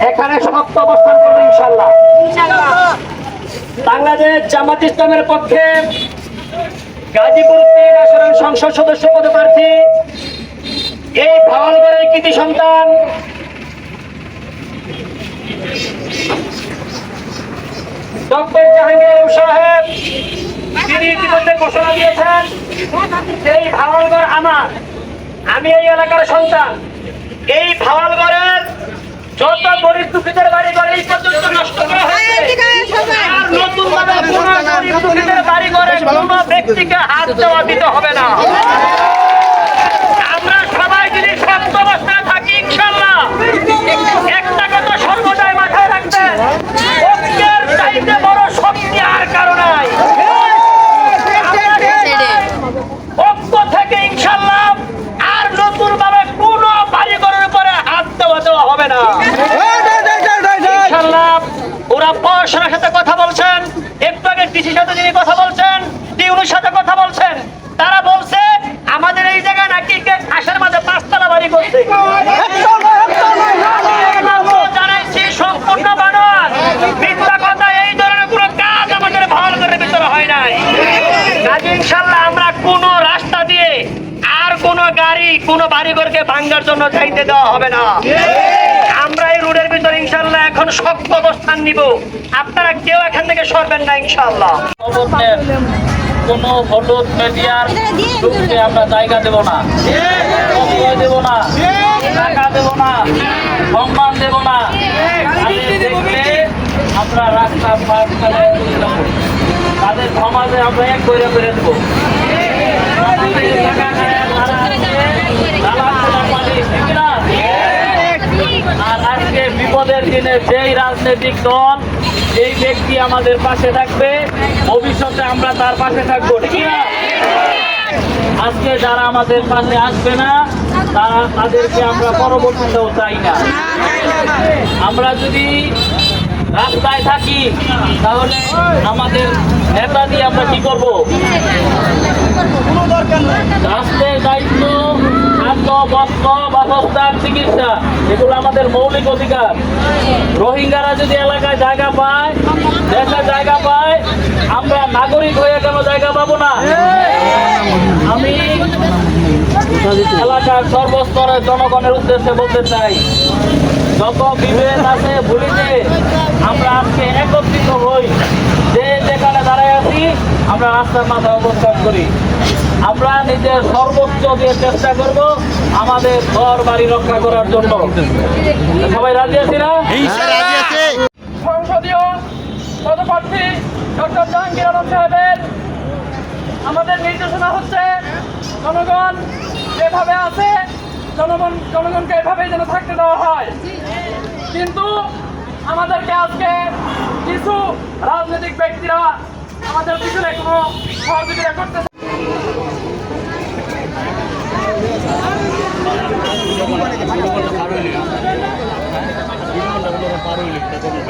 এখানে শক্ত অবস্থান করব ইনশাল্লাহ বাংলাদেশ জামাত ইসলামের পক্ষে গাজীপুর তিন আসনের সংসদ সদস্য পদপ্রার্থী এই ভাওয়ালগড়ের কৃতি সন্তান ডক্টর জাহাঙ্গীর সাহেব, তিনি ইতিমধ্যে ঘোষণা দিয়েছেন, এই ভাওয়ালগড় আমার, আমি এই এলাকার সন্তান। এই ভাওয়ালগড়ের যত গরিব দুঃখীদের বাড়ি ঘর এই পর্যন্ত নষ্ট করা হয়েছে আর নতুন ভাবে আমরা সবাই যদি শক্ত অবস্থায় থাকি ইনশাল্লাহ একটা সর্বদাই মাথায় রাখবেন ঐক্যের আর কারও নাই থেকে ইনশাল্লাহ আর নতুন ভাবে কোনো উপরে হাত দেওয়া হবে না ওরা পড়াশোনার সাথে কথা বলছেন একটু সাথে যিনি কথা বলছেন, টিউনুর সাথে কথা বলছেন। তারা বলছে, আমাদের এই জায়গায় নাকি কে ঘাসের মাঝে পাঁচতলা বাড়ি করছে। এই ধরনের কোনো কাজ আমাদের ভালো করে ভিতরে হয় নাই। ইনশাল্লাহ আমরা কোনো রাস্তা দিয়ে আর কোনো গাড়ি, কোনো বাড়িঘরকে ভাঙ্গার জন্য চাইতে দেওয়া হবে না। আমরা এই রোডের ভিতরে ইনশাল্লাহ এখন শক্ত অবস্থান নিব। আপনারা কেউ এখান থেকে সরবেন না ইনশাল্লাহ কোনো হলুদ মিডিয়ার আমরা জায়গা দেব না দেব না টাকা দেব না সম্মান দেব না। আমরা রাস্তা পার করে তাদের সমাজে আমরা এক করে করে দেবো। গায়ে যারা আছে, তারা আপনার মালিক, ঠিক না? আর আজকে বিপদের দিনে যেই রাজনৈতিক দল, এই ব্যক্তি আমাদের পাশে থাকবে। ভবিষ্যতে আমরা তার পাশে থাকব, ঠিক আজকে যারা আমাদের পাশে আসবে না, তারা তাদেরকে আমরা পরবর্তীতেও চাই না। আমরা যদি রাস্তায় থাকি, তাহলে আমাদের নেতা দিয়ে আমরা কি করব? রাস্তায় দায়িত্ব বাসস্থান চিকিৎসা। এগুলো আমাদের মৌলিক অধিকার। রোহিঙ্গারা যদি এলাকায় জায়গা পায়, দেশে জায়গা পায়, আমরা নাগরিক হয়ে কেন জায়গা পাবো না? আমি এলাকার সর্বস্তরের জনগণের উদ্দেশ্যে বলতে চাই, যত বিভেদ আছে, ভুলিতে আমরা আজকে একত্রিত হই। যে যেখানে দাঁড়ায় আছি, আমরা রাস্তার মাথায় অবস্থান করি। আমরা নিজের সর্বোচ্চ দিয়ে চেষ্টা করব আমাদের ঘর বাড়ি রক্ষা করার জন্য। সবাই রাজি আছি না? সংসদীয় পদপ্রার্থী ডক্টর জাহাঙ্গীর আলম সাহেবের আমাদের নির্দেশনা হচ্ছে জনগণ যেভাবে আছে জনগণ জনগণকে এভাবেই যেন থাকতে দেওয়া হয়। কিন্তু আমাদেরকে আজকে কিছু রাজনৈতিক ব্যক্তিরা আমাদের পিছনে কোনো সহযোগিতা করতে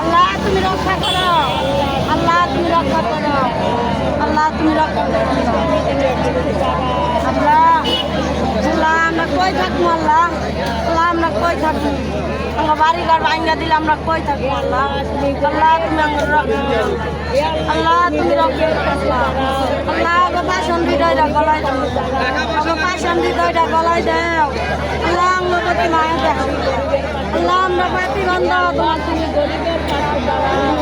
আল্লাহ তুমি রক্ষা করো আল্লাহ তুমি রক্ষা করো আল্লাহ আল্লাহ আমরা কই থাকব আল্লাহ আল্লাহ আমরা কই থাকব আমরা বাড়ি ঘর ভাঙ্গা দিলে আমরা কই থাকব আল্লাহ আল্লাহ তুমি আল্লাহ তুমি আল্লাহ আমার পাশন হৃদয়টা গলায় দাও আমার পাশন হৃদয়টা গলায় দাও আল্লাহ আমরা প্রতি মায়া দেখো আল্লাহ আমরা প্রতিবন্ধ তোমার তুমি গরিবের পাশে দাঁড়াও।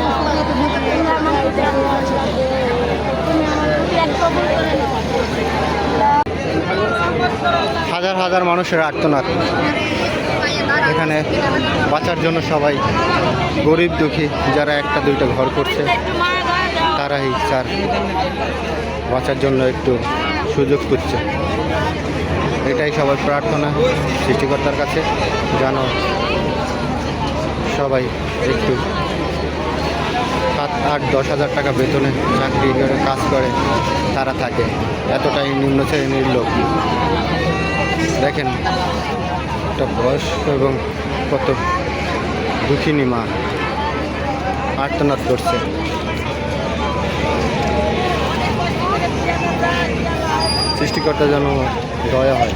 তুমি আমাকে দেখো। তুমি আমার প্রতি এক কবুল করে নাও। হাজার হাজার মানুষের আর্তনাদ। এখানে বাঁচার জন্য সবাই গরিব দুঃখী, যারা একটা দুইটা ঘর করছে, তারাই স্যার বাঁচার জন্য একটু সুযোগ করছে এটাই সবার প্রার্থনা সৃষ্টিকর্তার কাছে। যেন সবাই একটু সাত আট দশ হাজার টাকা বেতনে চাকরি করে, কাজ করে, তারা থাকে। এতটাই নিম্ন শ্রেণির লোক। দেখেন একটা বয়স্ক এবং কত দুঃখিনী মা। আর্তনাদ করছে। সৃষ্টিকর্তা যেন দয়া হয়।